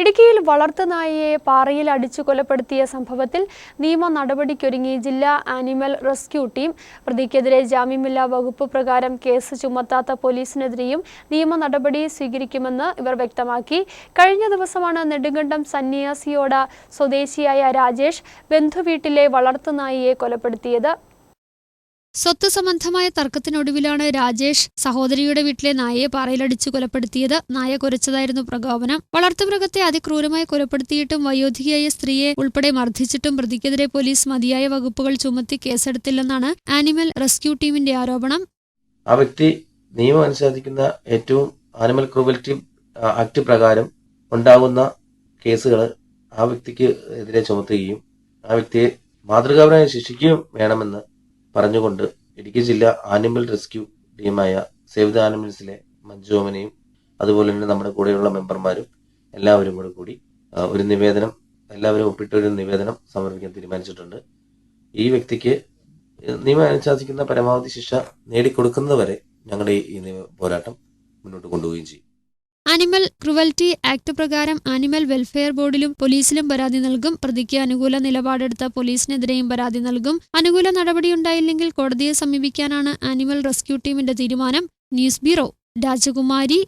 ഇടുക്കിയിൽ വളർത്തുനായയെ പാറയിൽ അടിച്ചു കൊലപ്പെടുത്തിയ സംഭവത്തിൽ നിയമ നടപടിക്കൊരുങ്ങി ജില്ലാ ആനിമൽ റെസ്ക്യൂ ടീം. പ്രതിക്കെതിരെ ജാമ്യമില്ലാ വകുപ്പ് പ്രകാരം കേസ് ചുമത്താത്ത പോലീസിനെതിരെയും നിയമ നടപടി സ്വീകരിക്കുമെന്ന് ഇവർ വ്യക്തമാക്കി. കഴിഞ്ഞ ദിവസമാണ് നെടുങ്കണ്ടം സന്യാസിയോട സ്വദേശിയായ രാജേഷ് ബന്ധുവീട്ടിലെ വളർത്തുനായയെ കൊലപ്പെടുത്തിയത്. സ്വത്ത് സംബന്ധമായ തർക്കത്തിനൊടുവിലാണ് രാജേഷ് സഹോദരിയുടെ വീട്ടിലെ നായയെ പാറയിലടിച്ചു കൊലപ്പെടുത്തിയത്. നായ കുരച്ചതായിരുന്നു പ്രകോപനം. വളർത്തുമൃഗത്തെ അതിക്രൂരമായി കൊലപ്പെടുത്തിയിട്ടും വയോധികയായ സ്ത്രീയെ ഉൾപ്പെടെ മർദ്ദിച്ചിട്ടും പ്രതിക്കെതിരെ പോലീസ് മതിയായ വകുപ്പുകൾ ചുമത്തി കേസെടുത്തില്ലെന്നാണ് ആനിമൽ റെസ്ക്യൂ ടീമിന്റെ ആരോപണം. ആ വ്യക്തി നിയമം അനുശാസിക്കുന്ന ഏറ്റവും ആനിമൽ ക്രൂവൽറ്റി ആക്ട് പ്രകാരം ഉണ്ടാകുന്ന കേസുകൾ ആ വ്യക്തിക്ക് എതിരെ ചുമത്തുകയും ആ വ്യക്തിയെ മാതൃകാപരമായി ശിക്ഷിക്കുകയും വേണമെന്ന് പറഞ്ഞുകൊണ്ട് ഇടുക്കി ജില്ലാ ആനിമൽ റെസ്ക്യൂ ടീമായ സേവ് ദ ആനിമൽസിലെ മഞ്ജുവമനെയും അതുപോലെ തന്നെ നമ്മുടെ കൂടെയുള്ള മെമ്പർമാരും എല്ലാവരും കൂടെ കൂടി ഒരു നിവേദനം എല്ലാവരും ഒപ്പിട്ട ഒരു നിവേദനം സമർപ്പിക്കാൻ തീരുമാനിച്ചിട്ടുണ്ട്. ഈ വ്യക്തിക്ക് നിയമം അനുശാസിക്കുന്ന പരമാവധി ശിക്ഷ നേടിക്കൊടുക്കുന്നതുവരെ ഞങ്ങളുടെ ഈ പോരാട്ടം മുന്നോട്ട് കൊണ്ടുപോവുകയും ചെയ്യും. ആനിമൽ ക്രുവൽറ്റി ആക്ട് പ്രകാരം അനിമൽ വെൽഫെയർ ബോർഡിലും പോലീസിലും പരാതി നൽകും. പ്രതിക്ക് അനുകൂല നിലപാടെടുത്ത പോലീസിനെതിരെയും പരാതി നൽകും. അനുകൂല നടപടിയുണ്ടായില്ലെങ്കിൽ കോടതിയെ സമീപിക്കാനാണ് ആനിമൽ റെസ്ക്യൂ ടീമിന്റെ തീരുമാനം. ന്യൂസ് ബ്യൂറോ രാജകുമാരി